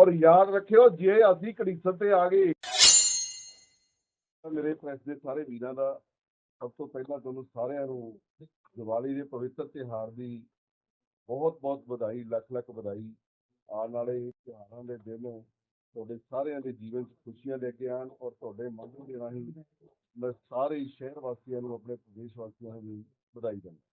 ਔਰ ਯਾਦ ਰੱਖਿਓ, ਜੇ ਅਸੀਂ ਕੜੀਸਰ ਤੇ ਆ ਗਏ ਮੇਰੇ ਪ੍ਰੈਸ ਦੇ ਸਾਰੇ ਵੀਰਾਂ ਦਾ ਸਭ ਤੋਂ ਪਹਿਲਾਂ ਤੁਹਾਨੂੰ ਸਾਰਿਆਂ ਨੂੰ ਦੀਵਾਲੀ ਦੇ ਪਵਿੱਤਰ ਤਿਉਹਾਰ ਦੀ ਬਹੁਤ ਬਹੁਤ ਵਧਾਈ, ਲੱਖ ਲੱਖ ਵਧਾਈ। ਆਉਣ ਵਾਲੇ ਤਿਉਹਾਰਾਂ ਦੇ ਦਿਨ ਤੁਹਾਡੇ ਸਾਰਿਆਂ ਦੇ ਜੀਵਨ 'ਚ ਖੁਸ਼ੀਆਂ ਲੈ ਕੇ ਆਉਣ ਔਰ ਤੁਹਾਡੇ ਮਨ ਦੇ ਰਾਹੀਂ ਮੈਂ ਸਾਰੇ ਸ਼ਹਿਰ ਵਾਸੀਆਂ ਨੂੰ, ਆਪਣੇ ਪ੍ਰਦੇਸ਼ ਵਾਸੀਆਂ ਨੂੰ ਵਧਾਈ ਦਿੰਦਾ।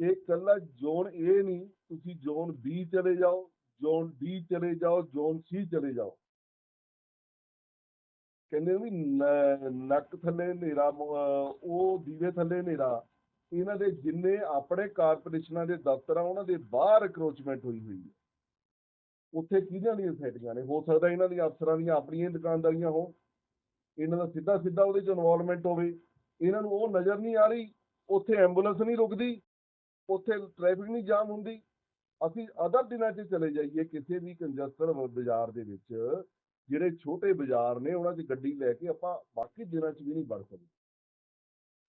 ਇਹ ਕੱਲਾ ਜ਼ੋਨ ਏ ਨਹੀਂ, ਤੁਸੀਂ ਜ਼ੋਨ ਬੀ ਚਲੇ ਜਾਓ, ਜ਼ੋਨ ਡੀ ਚਲੇ ਜਾਓ, ਜ਼ੋਨ ਸੀ ਚਲੇ ਜਾਓ। ਕਹਿੰਦੇ ਵੀ ਨੱਕ ਥੱਲੇ ਹਨੇਰਾ ਉਹ ਦੀਵੇ ਥੱਲੇ ਹਨੇਰਾ, ਇਹਨਾਂ ਦੇ ਜਿੰਨੇ ਆਪਣੇ ਕਾਰਪੋਰੇਸ਼ਨਾਂ ਦੇ ਦਫ਼ਤਰ ਆ, ਉਹਨਾਂ ਦੇ ਬਾਹਰ ਅਕਰੋਚਮੈਂਟ ਹੋਈ ਹੋਈ ਹੈ। ਉੱਥੇ ਕਿਹਨਾਂ ਦੀਆਂ ਸੈਟਿੰਗਾਂ ਨੇ? ਹੋ ਸਕਦਾ ਇਹਨਾਂ ਦੀਆਂ ਅਫਸਰਾਂ ਦੀਆਂ ਆਪਣੀਆਂ ਦੁਕਾਨਦਾਰੀਆਂ ਹੋ ਇਹਨਾਂ ਦਾ ਸਿੱਧਾ ਸਿੱਧਾ ਉਹਦੇ ਚ ਇਨਵੋਲਵਮੈਂਟ ਹੋਵੇ। ਇਹਨਾਂ ਨੂੰ ਉਹ ਨਜ਼ਰ ਨਹੀਂ ਆ ਰਹੀ, ਉੱਥੇ ਐਂਬੂਲੈਂਸ ਨਹੀਂ ਰੁਕਦੀ। ਉੱਥੇ ਟ੍ਰੈਫਿਕ ਨਹੀਂ ਜਾਮ ਹੁੰਦੀ। ਅਸੀਂ ਅਦਰ ਦਿਨਾਂ 'ਚ ਚਲੇ ਜਾਈਏ ਕਿਸੇ ਵੀ ਕੰਜਸਟਡ ਬਾਜ਼ਾਰ ਦੇ ਵਿੱਚ ਜਿਹੜੇ ਛੋਟੇ ਬਾਜ਼ਾਰ ਨੇ ਉਹਨਾਂ 'ਚ ਗੱਡੀ ਲੈ ਕੇ ਆਪਾਂ ਬਾਕੀ ਦਿਨਾਂ 'ਚ ਵੀ ਨਹੀਂ ਵੜ ਸਕਦੇ।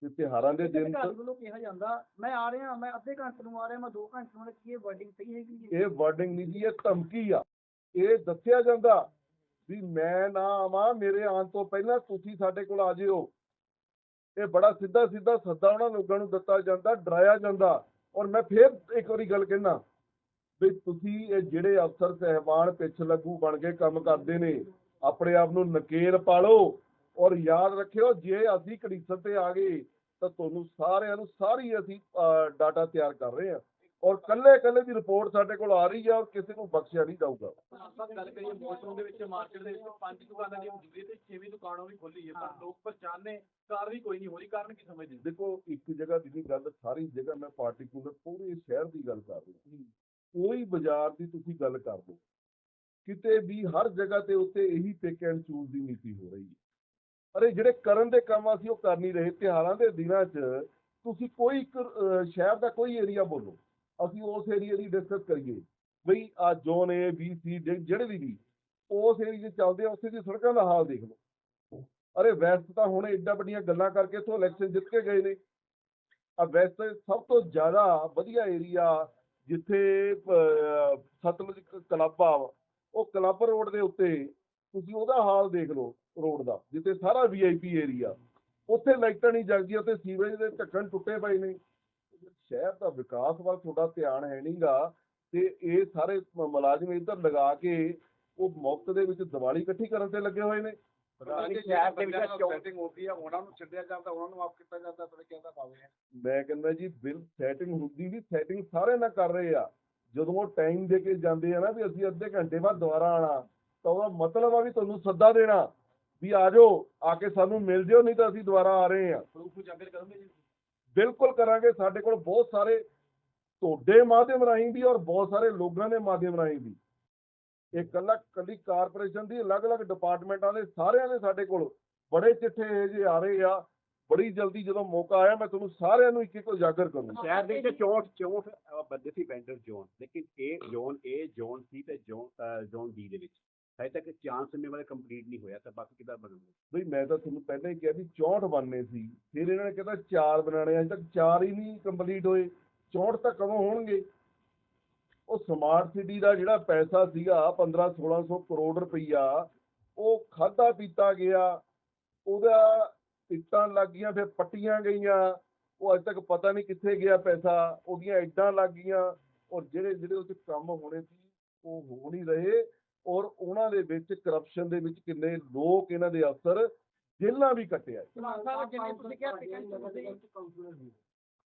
ਤੇ ਤਿਉਹਾਰਾਂ ਦੇ ਦਿਨ ਘਰ ਵੱਲੋਂ ਕਿਹਾ ਜਾਂਦਾ ਮੈਂ ਆ ਰਿਹਾ ਮੈਂ ਅੱਧੇ ਘੰਟੇ ਨੂੰ ਆ ਰਿਹਾ ਮੈਂ 2 ਘੰਟੇ ਨੂੰ ਕੀ ਇਹ ਵਰਡਿੰਗ ਸਹੀ ਹੈਗੀ ਜੀ? ਇਹ ਵਰਡਿੰਗ ਨਹੀਂ ਜੀ ਇਹ ਧਮਕੀ ਆ। ਇਹ ਦੱਸਿਆ ਜਾਂਦਾ ਵੀ ਮੈਂ ਨਾ ਆਵਾਂ ਮੇਰੇ ਆਉਣ ਤੋਂ ਪਹਿਲਾਂ ਤੁਸੀਂ ਸਾਡੇ ਕੋਲ ਆ ਜਿਓ। ਇਹ ਬੜਾ ਸਿੱਧਾ ਸਿੱਧਾ ਸੱਦਾ ਉਹਨਾਂ ਲੋਕਾਂ ਨੂੰ ਦਿੱਤਾ ਜਾਂਦਾ ਡਰਾਇਆ ਜਾਂਦਾ। ਔਰ ਮੈਂ ਫੇਰ ਇੱਕ ਵਾਰੀ ਗੱਲ ਕਹਿਣਾ ਵੀ ਤੁਸੀਂ ਇਹ ਜਿਹੜੇ ਅਫਸਰ, ਸਹਿਬਾਨ, ਪਿੱਛ ਲੱਗੂ ਬਣ ਕੇ ਕੰਮ ਕਰਦੇ ਨੇ, ਆਪਣੇ ਆਪ ਨੂੰ ਨਕੇਲ ਪਾਲੋ ਔਰ ਯਾਦ ਰੱਖਿਓ, ਜੇ ਅਸੀਂ ਕੜੀਸਰ ਤੇ ਆ ਗਏ ਤਾਂ ਤੁਹਾਨੂੰ ਸਾਰਿਆਂ ਨੂੰ ਸਾਰੀ ਅਸੀਂ ਡਾਟਾ ਤਿਆਰ ਕਰ ਰਹੇ ਹਾਂ। ਔਰ ਕੱਲੇ ਕੱਲੇ ਦੀ ਰਿਪੋਰਟ ਸਾਡੇ ਕੋਲ ਆ ਰਹੀ ਹੈ ਔਰ ਕਿਸੇ ਨੂੰ ਬਖਸ਼ਿਆ ਨਹੀਂ ਜਾਊਗਾ। ਆਪਾਂ ਗੱਲ ਕਰੀਏ ਮੌਸਮ ਦੇ ਵਿੱਚ ਮਾਰਕੀਟ ਦੇ ਵਿੱਚ ਪੰਜ ਦੁਕਾਨਾਂ ਦੀ ਮੌਜੂਦਗੀ ਤੇ ਛੇਵੀਂ ਦੁਕਾਨ ਵੀ ਖੋਲੀ ਹੈ ਪਰ ਲੋਕ ਪਛਾਣੇ ਕਾਰ ਵੀ ਕੋਈ ਨਹੀਂ ਹੋ ਰਹੀ ਕਾਰਨ ਕੀ ਸਮਝਦੇ? ਦੇਖੋ ਇੱਕ ਜਗ੍ਹਾ ਦੀ ਨਹੀਂ ਗੱਲ ਸਾਰੀ ਜਗ੍ਹਾ ਮੈਂ ਪਾਰਟਿਕੂਲਰ ਪੂਰੇ ਸ਼ਹਿਰ ਦੀ ਗੱਲ ਕਰ ਰਿਹਾ। ਕੋਈ ਬਾਜ਼ਾਰ ਦੀ ਤੁਸੀਂ ਗੱਲ ਕਰ ਲਓ। ਕਿਤੇ ਵੀ ਹਰ ਜਗ੍ਹਾ ਤੇ ਉੱਤੇ ਇਹੀ ਪਿਕ ਐਂਡ ਚੂਜ਼ ਦੀ ਨੀਤੀ ਹੋ ਰਹੀ ਹੈ। ਅਰੇ ਜਿਹੜੇ ਕਰਨ ਦੇ ਕੰਮ ਅਸੀਂ ਉਹ ਕਰ ਨਹੀਂ ਰਹੇ। ਤਿਉਹਾਰਾਂ ਦੇ ਦਿਨਾਂ 'ਚ ਤੁਸੀਂ ਕੋਈ ਇੱਕ ਸ਼ਹਿਰ ਦਾ ਕੋਈ ਏਰੀਆ ਬੋਲੋ। ਅਸੀਂ ਉਸ ਏਰੀਆ ਦੀ ਡਿਸਕਸ ਕਰੀਏ। ਬਈ ਆ ਜ਼ੋਨ ਏ ਬੀ ਸੀ ਜਿਹੜੇ ਦੀ ਵੀ ਉਸ ਏਰੀਏ 'ਚ ਚੱਲਦੇ ਆ, ਉੱਥੇ ਦੀ ਸੜਕਾਂ ਦਾ ਹਾਲ ਦੇਖ ਲਓ। ਅਰੇ ਵੈਸਟ ਤਾਂ ਹੁਣ ਏਡਾ ਵੱਡੀਆਂ ਗੱਲਾਂ ਕਰਕੇ ਇੱਥੋਂ ਇਲੈਕਸ਼ਨ ਜਿੱਤ ਕੇ ਗਏ ਨੇ। ਆ ਵੈਸਟ ਸਭ ਤੋਂ ਜ਼ਿਆਦਾ ਵਧੀਆ ਏਰੀਆ ਜਿੱਥੇ ਸਤਲੁਜ ਕ- ਕਲੱਬ ਆ, ਉਹ ਕਲੱਬ ਰੋਡ ਦੇ ਉੱਤੇ ਤੁਸੀਂ ਉਹਦਾ ਹਾਲ ਦੇਖ ਲਓ ਰੋਡ ਦਾ, ਜਿੱਥੇ ਸਾਰਾ ਵੀਆਈਪੀ ਏਰੀਆ ਉੱਥੇ ਲਾਈਟਾਂ ਨਹੀਂ ਜਗਦੀਆਂ, ਉੱਥੇ ਸੀਵਰੇਜ ਦੇ ਢੱਕਣ ਟੁੱਟੇ ਪਏ ਨੇ। ਸ਼ਹਿਰ ਦਾ ਵਿਕਾਸ ਵੱਲ ਤੁਹਾਡਾ ਧਿਆਨ ਹੈ ਨਹੀਂਗਾ ਤੇ ਇਹ ਸਾਰੇ ਮ- ਮੁਲਾਜ਼ਮ ਇੱਧਰ ਲਗਾ ਕੇ ਉਹ ਮੁਫਤ ਦੇ ਵਿੱਚ ਦੀਵਾਲੀ ਇਕੱਠੀ ਕਰਨ ਤੇ ਲੱਗੇ ਹੋਏ ਨੇ। ਸ਼ਹਿਰ ਦੇ ਵਿੱਚ ਸੈਟਿੰਗ ਹੁੰਦੀ ਹੈ ਉਹਨਾਂ ਨੂੰ ਛੱਡਿਆ ਜਾਂਦਾ ਉਹਨਾਂ ਨੂੰ ਆਪ ਕੀਤਾ ਜਾਂਦਾ ਤਾਂ ਕਹਿੰਦਾ ਪਾਵੇ ਮੈਂ ਕਹਿੰਦਾ ਜੀ ਬਿਲ ਸੈਟਿੰਗ ਹੁੰਦੀ ਵੀ ਸੈਟਿੰਗ ਸਾਰੇ ਨਾਲ ਕਰ ਰਹੇ ਆ। ਜਦੋਂ ਉਹ ਟਾਈਮ ਦੇ ਕੇ ਜਾਂਦੇ ਆ ਨਾ ਵੀ ਅਸੀਂ ਅੱਧੇ ਘੰਟੇ ਬਾਅਦ ਦੁਬਾਰਾ ਆਣਾ ਤਾਂ ਉਹਦਾ ਮਤਲਬ ਆ ਵੀ ਤੁਹਾਨੂੰ ਸੱਦਾ ਦੇਣਾ ਵੀ ਆ ਜਾਓ ਆ ਕੇ ਸਾਨੂੰ ਮਿਲ ਜਿਓ ਨਹੀਂ ਤਾਂ ਅਸੀਂ ਦੁਬਾਰਾ ਆ ਰਹੇ ਆ। ਪ੍ਰੂਫ ਉਜਾਗਰ ਕਰੋਗੇ ਜੀ ਬਿਲਕੁਲ ਕਰਾਂਗੇ। ਸਾਡੇ ਕੋਲ ਬਹੁਤ ਸਾਰੇ ਤੁਹਾਡੇ ਮਾਧਿਅਮ ਰਾਹੀਂ ਵੀ ਔਰ ਬਹੁਤ ਸਾਰੇ ਲੋਕਾਂ ਦੇ ਮਾਧਿਅਮ ਰਾਹੀਂ ਵੀ। ਇਹ ਕੱਲਾ ਕੱਲੀ ਕਾਰਪੋਰੇਸ਼ਨ ਦੀ ਅਲੱਗ-ਅਲੱਗ ਡਿਪਾਰਟਮੈਂਟਾਂ ਦੇ ਸਾਰਿਆਂ ਦੇ ਸਾਡੇ ਕੋਲ ਬੜੇ ਚਿੱਠੇ ਇਹ ਜੇ ਆ ਰਹੇ ਆ। ਬੜੀ ਜਲਦੀ ਜਦੋਂ ਮੌਕਾ ਆਇਆ, ਮੈਂ ਤੁਹਾਨੂੰ ਸਾਰਿਆਂ ਨੂੰ ਇੱਕ ਇੱਕ ਉਜਾਗਰ ਕਰੂੰਗਾ। ਸ਼ਹਿਰ ਦੇ ਵਿੱਚ 64 64 ਬੰਦੇ ਸੀ, ਵੈਂਡਰ ਜ਼ੋਨ। ਲੇਕਿਨ ਇਹ ਜ਼ੋਨ ਏ ਜ਼ੋਨ ਸੀ ਤੇ ਜ਼ੋਨ ਜ਼ੋਨ ਡੀ ਦੇ ਵਿੱਚ। ਹਜੇ ਤੱਕ ਚਾਂਸ ਸਮੇਂ ਵਾਲੇ ਕੰਪਲੀਟ ਨਹੀਂ ਹੋਇਆ, ਤਾਂ ਬਾਕੀ ਕਿੱਦਾਂ ਬਣੂਗਾ? ਬਈ ਮੈਂ ਤਾਂ ਤੁਹਾਨੂੰ ਪਹਿਲਾਂ ਹੀ ਕਿਹਾ ਵੀ 64 ਬਣਨੇ ਸੀ, ਫਿਰ ਇਹਨਾਂ ਨੇ ਕਹਿੰਦਾ ਚਾਰ ਬਣਾਣੇ ਅਜੇ ਤੱਕ ਚਾਰ ਹੀ ਨਹੀਂ ਕੰਪਲੀਟ ਹੋਏ। 64 ਤਾਂ ਕਦੋਂ ਹੋਣਗੇ? ਉਹ ਸਮਾਰਟ ਸਿਟੀ ਦਾ ਜਿਹੜਾ ਪੈਸਾ ਸੀਗਾ 15 1600 ਕਰੋੜ ਰੁਪਈਆ, ਉਹ ਖਾਦਾ ਪੀਤਾ ਗਿਆ। ਉਹਦਾ ਇੱਟਾਂ ਲੱਗ ਗਈਆਂ, ਫਿਰ ਪੱਟੀਆਂ ਗਈਆਂ। ਉਹ ਅਜੇ ਤੱਕ ਪਤਾ ਨਹੀਂ ਕਿੱਥੇ ਗਿਆ ਪੈਸਾ। ਉਹਦੀਆਂ ਇੱਟਾਂ ਲੱਗ ਗਈਆਂ। ਔਰ ਜਿਹੜੇ ਜਿਹੜੇ ਉੱਥੇ ਕੰਮ ਹੋਣੇ ਸੀ, ਉਹ ਹੋ ਨਹੀਂ ਰਹੇ। ਔਰ ਉਹਨਾਂ ਦੇ ਵਿੱਚ ਕਰਪਸ਼ਨ ਦੇ ਵਿੱਚ ਕਿੰਨੇ ਲੋਕ ਇਹਨਾਂ ਦੇ ਅਫਸਰ ਜੇਲ੍ਹਾਂ ਵੀ ਕੱਟਿਆ ਸਮਾਨ ਸਾਹਿਬ ਜਿੰਨੇ ਤੁਸੀਂ ਕਿਹਾ ਪਿਕਨ ਤੁਸੀਂ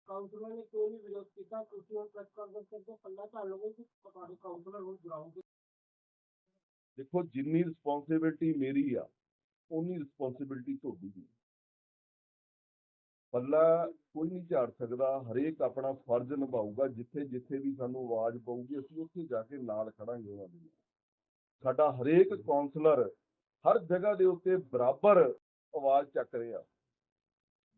ਕਾਉਂਸਲਰ ਨੇ ਕਿਉਂ ਨਹੀਂ ਵਿਰੋਧ ਕੀਤਾ ਤੁਸੀਂ ਉਹ ਪ੍ਰੈਸ ਕਾਨਫਰੰਸ ਕਰਕੇ ਪੱਲਾ ਝਾੜ ਲੋਗੇ ਕਿ ਤੁਹਾਡੇ ਕਾਉਂਸਲਰ ਨੂੰ ਬੁਲਾਓਗੇ ਦੇਖੋ ਜਿੰਨੀ ਰਿਸਪੌਂਸਿਬਿਲਟੀ ਮੇਰੀ ਆ ਉਨੀ ਰਿਸਪੌਂਸਿਬਿਲਟੀ ਤੁਹਾਡੀ ਵੀ। ਪੱਲਾ ਕੋਈ ਨਹੀਂ ਝਾੜ ਸਕਦਾ ਹਰੇਕ ਆਪਣਾ ਫਰਜ਼ ਨਿਭਾਊਗਾ ਜਿੱਥੇ ਜਿੱਥੇ ਵੀ ਸਾਨੂੰ ਆਵਾਜ਼ ਪਊਗੀ ਅਸੀਂ ਉੱਥੇ ਜਾ ਕੇ ਨਾਲ ਖੜਾਂਗੇ ਉਹਨਾਂ ਦੇ ਸਾਡਾ ਹਰੇਕ ਕਾਉਂਸਲਰ ਹਰ ਜਗ੍ਹਾ ਦੇ ਉੱਤੇ ਬਰਾਬਰ ਆਵਾਜ਼ ਚੱਕ ਰਿਹਾ।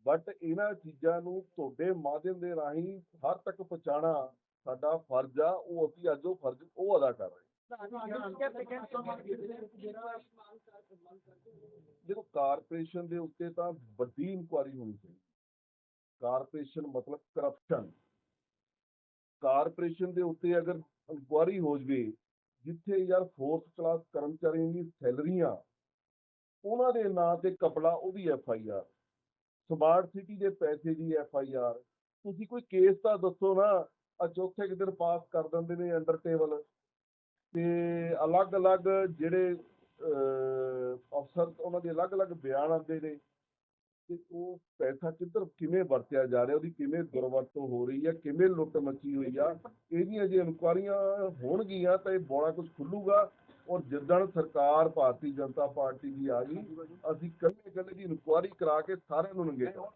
ਬਟ ਇਹਨਾਂ ਚੀਜ਼ਾਂ ਨੂੰ ਤੁਹਾਡੇ ਮਾਧਿਅਮ ਦੇ ਰਾਹੀਂ ਹਰ ਤੱਕ ਪਹੁੰਚਾਉਣਾ ਸਾਡਾ ਫਰਜ਼ ਆ ਉਹ ਅਸੀਂ ਅੱਜ ਉਹ ਫਰਜ਼ ਉਹ ਅਦਾ ਕਰ ਰਹੇ ਦੇਖੋ ਕਾਰਪੋਰੇਸ਼ਨ ਦੇ ਉੱਤੇ ਤਾਂ ਵੱਡੀ ਇਨਕੁਆਰੀ ਹੋਣੀ ਚਾਹੀਦੀ। ਕਾਰਪੋਰੇਸ਼ਨ ਮਤਲਬ ਕਰਪਸ਼ਨ ਕਾਰਪੋਰੇਸ਼ਨ ਦੇ ਉੱਤੇ ਅਗਰ ਇਨਕੁਆਰੀ ਹੋ ਜਵੇ ਜਿੱਥੇ ਯਾਰ ਫੋਰਥ ਕਲਾਸ ਕਰਮਚਾਰੀਆਂ ਦੀ ਸੈਲਰੀਆਂ ਉਹਨਾਂ ਦੇ ਨਾਂ ਤੇ ਕਪੜਾ ਉਹਦੀ F I R smart city ਦੇ ਪੈਸੇ ਦੀ ਐਫ ਆਈ ਆਰ ਤੁਸੀਂ ਕੋਈ ਕੇਸ ਤਾਂ ਦੱਸੋ ਨਾ ਆ ਚੌਥੇ ਕੁ ਦਿਨ ਪਾਸ ਕਰ ਦਿੰਦੇ ਨੇ ਅੰਡਰ ਟੇਬਲ ਤੇ ਅਲੱਗ-ਅਲੱਗ ਜਿਹੜੇ ਅਹ, ਅਫਸਰ ਉਹਨਾਂ ਦੇ ਅਲੱਗ-ਅਲੱਗ ਬਿਆਨ ਆਉਂਦੇ ਨੇ। ਤੇ ਉਹ ਪੈਸਾ ਕਿੱਧਰ ਕਿਵੇਂ ਵਰਤਿਆ ਜਾ ਰਿਹਾ ਉਹਦੀ ਕਿਵੇਂ ਦੁਰਵਰਤੋਂ ਹੋ ਰਹੀ ਹੈ ਕਿਵੇਂ ਲੁੱਟ ਮੱਚੀ ਹੋਈ ਆ ਇਹਦੀਆਂ ਜੇ ਇਨਕੁਆਰੀਆਂ ਹੋਣਗੀਆਂ ਤਾਂ ਇਹ ਬੜਾ ਕੁਝ ਖੁੱਲੂਗਾ ਔਰ ਜਿੱਦਣ ਸਰਕਾਰ ਭਾਰਤੀ ਜਨਤਾ ਪਾਰਟੀ ਦੀ ਆ ਗਈ ਅਸੀਂ ਕੱਲੇ ਕੱਲੇ ਦੀ ਇਨਕੁਆਰੀ ਕਰਾ ਕੇ ਸਾਰਿਆਂ ਨੂੰ ਨੰਗੇਟਾ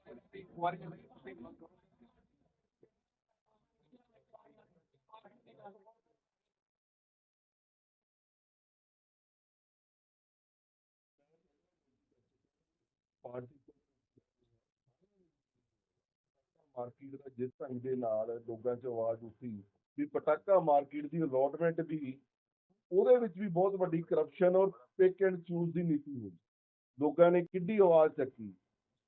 ਪਾਰਟੀ ਮਾਰਕੀਟ ਦਾ ਜਿਸ ਢੰਗ ਦੇ ਨਾਲ ਲੋਕਾਂ 'ਚ ਆਵਾਜ਼ ਉੱਠੀ ਵੀ ਪਟਾਕਾ ਮਾਰਕੀਟ ਦੀ ਅਲੋਟਮੈਂਟ ਵੀ ਉਹਦੇ ਵਿੱਚ ਵੀ ਬਹੁਤ ਵੱਡੀ ਕਰਪਸ਼ਨ ਔਰ ਪਿਕ ਐਂਡ ਚੂਜ਼ ਦੀ ਨੀਤੀ ਹੋਈ। ਲੋਕਾਂ ਨੇ ਕਿੱਡੀ ਆਵਾਜ਼ ਚੱਕੀ।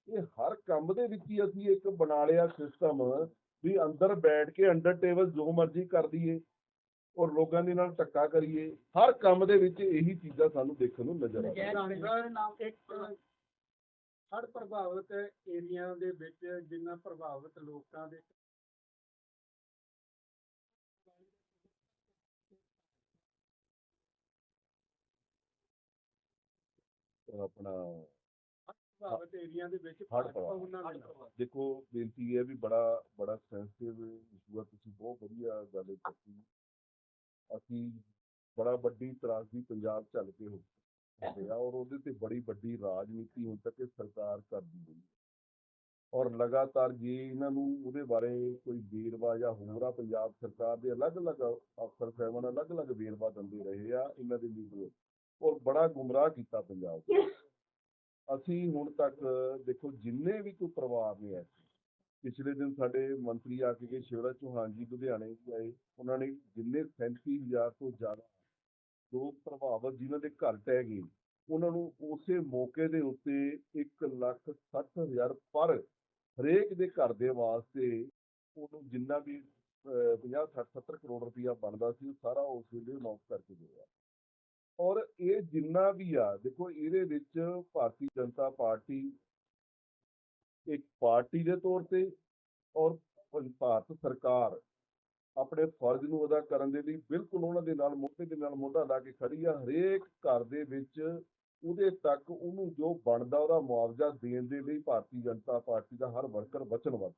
ਇਹ ਹਰ ਕੰਮ ਦੇ ਵਿੱਚ ਹੀ ਅਸੀਂ ਇੱਕ ਬਣਾ ਲਿਆ ਸਿਸਟਮ ਵੀ ਅੰਦਰ ਬੈਠ ਕੇ ਅੰਡਰ ਟੇਬਲ ਜੋ ਮਰਜ਼ੀ ਕਰ ਦਈਏ ਔਰ ਲੋਕਾਂ ਦੇ ਨਾਲ ਧੱਕਾ ਕਰੀਏ। ਹਰ ਕੰਮ ਦੇ ਵਿੱਚ ਇਹੀ ਚੀਜ਼ਾਂ ਸਾਨੂੰ ਦੇਖਣ ਨੂੰ ਨਜ਼ਰ ਆਉਂਦੀਆਂ ਨਾਮ ਇੱਕ ਹੜ੍ਹ ਪ੍ਰਭਾਵਿਤ ਏਰੀਆ ਦੇ ਵਿੱਚ ਜਿੰਨਾ ਪ੍ਰਭਾਵਿਤ ਲੋਕਾਂ ਦੇ ਆਪਣਾ ਪ੍ਰਭਾਵਿਤ ਏਰੀਆ ਦੇ ਵਿੱਚ ਹੜ੍ਹ ਭਾਜਪਾ ਪ੍ਰਭਾਵਿਤ। ਉਹਨਾਂ ਦੇ ਨਾਲ। ਦੇਖੋ ਬੇਨਤੀ ਹੈ ਵੀ ਬੜਾ ਬੜਾ ਸੈਂਸਿਟਿਵ ਇਸ਼ੂ ਆ। ਤੁਸੀਂ ਬਹੁਤ ਵਧੀਆ ਗੱਲ ਕੀਤੀ ਅਸੀਂ ਬੜਾ ਵੱਡੀ ਤਰਾਸਦੀ ਪੰਜਾਬ ਚੱਲ ਕੇ ਹੋ। ਰਿਹਾ ਔਰ ਉਹਦੇ ਤੇ ਬੜੀ ਵੱਡੀ ਰਾਜਨੀਤੀ ਹੁਣ ਤੱਕ ਸਰਕਾਰ ਕਰਦੀ ਰਹੀ ਔਰ ਲਗਾਤਾਰ ਜੇ ਇਹਨਾਂ ਨੂੰ ਉਹਦੇ ਬਾਰੇ ਕੋਈ ਵੇਰਵਾ ਜਾਂ ਹੋਰ ਆ ਪੰਜਾਬ ਸਰਕਾਰ ਦੇ ਅਲੱਗ-ਅਲੱਗ ਅਫਸਰ ਸਾਹਿਬਾਨ ਅਲੱਗ-ਅਲੱਗ ਵੇਰਵਾ ਦਿੰਦੇ ਰਹੇ ਆ ਇਹਨਾਂ ਦੇ ਲੀਡਰ ਔਰ ਬੜਾ ਗੁੰਮਰਾਹ ਕੀਤਾ ਪੰਜਾਬ ਅਸੀਂ ਹੁਣ ਤੱਕ ਦੇਖੋ ਜਿੰਨੇ ਵੀ ਕੋਈ ਪਰਿਵਾਰ ਨੇ ਐਸੇ ਪਿਛਲੇ ਦਿਨ ਸਾਡੇ ਮੰਤਰੀ ਆ ਕੇ ਗਏ ਸ਼ਿਵਰਾਜ ਚੌਹਾਨ ਜੀ ਲੁਧਿਆਣੇ ਆਏ। ਉਹਨਾਂ ਨੇ ਜਿੰਨੇ 37000 ਤੋਂ ਜ਼ਿਆਦਾ ਲੋਕ ਪ੍ਰਭਾਵਿਤ ਜਿਨ੍ਹਾਂ ਦੇ ਘਰ ਟਹਿ ਗਏ, ਉਹਨਾਂ ਨੂੰ ਉਸੇ ਮੌਕੇ ਦੇ ਉੱਤੇ 1 ਲੱਖ 60 ਹਜ਼ਾਰ ਪਰ ਹਰੇਕ ਦੇ ਘਰ ਦੇ ਵਾਸਤੇ ਉਹਨੂੰ ਜਿੰਨਾ ਵੀ 50 60 70 ਕਰੋੜ ਰੁਪਇਆ ਬਣਦਾ ਸੀ, ਉਹ ਸਾਰਾ ਉਸ ਵੇਲੇ ਅਨਾਉਂਸ ਕਰਕੇ ਦਿਆ ਔਰ ਇਹ ਜਿੰਨਾ ਵੀ ਆ, ਦੇਖੋ ਇਹਦੇ ਵਿੱਚ ਭਾਰਤੀ ਜਨਤਾ ਪਾਰਟੀ ਇੱਕ ਪਾਰਟੀ ਦੇ ਤੌਰ ਤੇ ਔਰ ਭਾਰਤ ਸਰਕਾਰ ਆਪਣੇ ਫਰਜ਼ ਨੂੰ ਅਦਾ ਕਰਨ ਦੇ ਲਈ ਬਿਲਕੁਲ ਉਹਨਾਂ ਦੇ ਨਾਲ, ਮੋਢੇ ਦੇ ਨਾਲ ਮੋਢਾ ਲਾ ਕੇ ਖੜੀ ਆ। ਹਰੇਕ ਘਰ ਦੇ ਵਿੱਚ ਉਹਦੇ ਤੱਕ ਉਹਨੂੰ ਜੋ ਬਣਦਾ ਉਹਦਾ ਮੁਆਵਜ਼ਾ ਦੇਣ ਦੇ ਲਈ ਭਾਰਤੀ ਜਨਤਾ ਪਾਰਟੀ ਦਾ ਹਰ ਵਰਕਰ ਵਚਨਬੱਧ।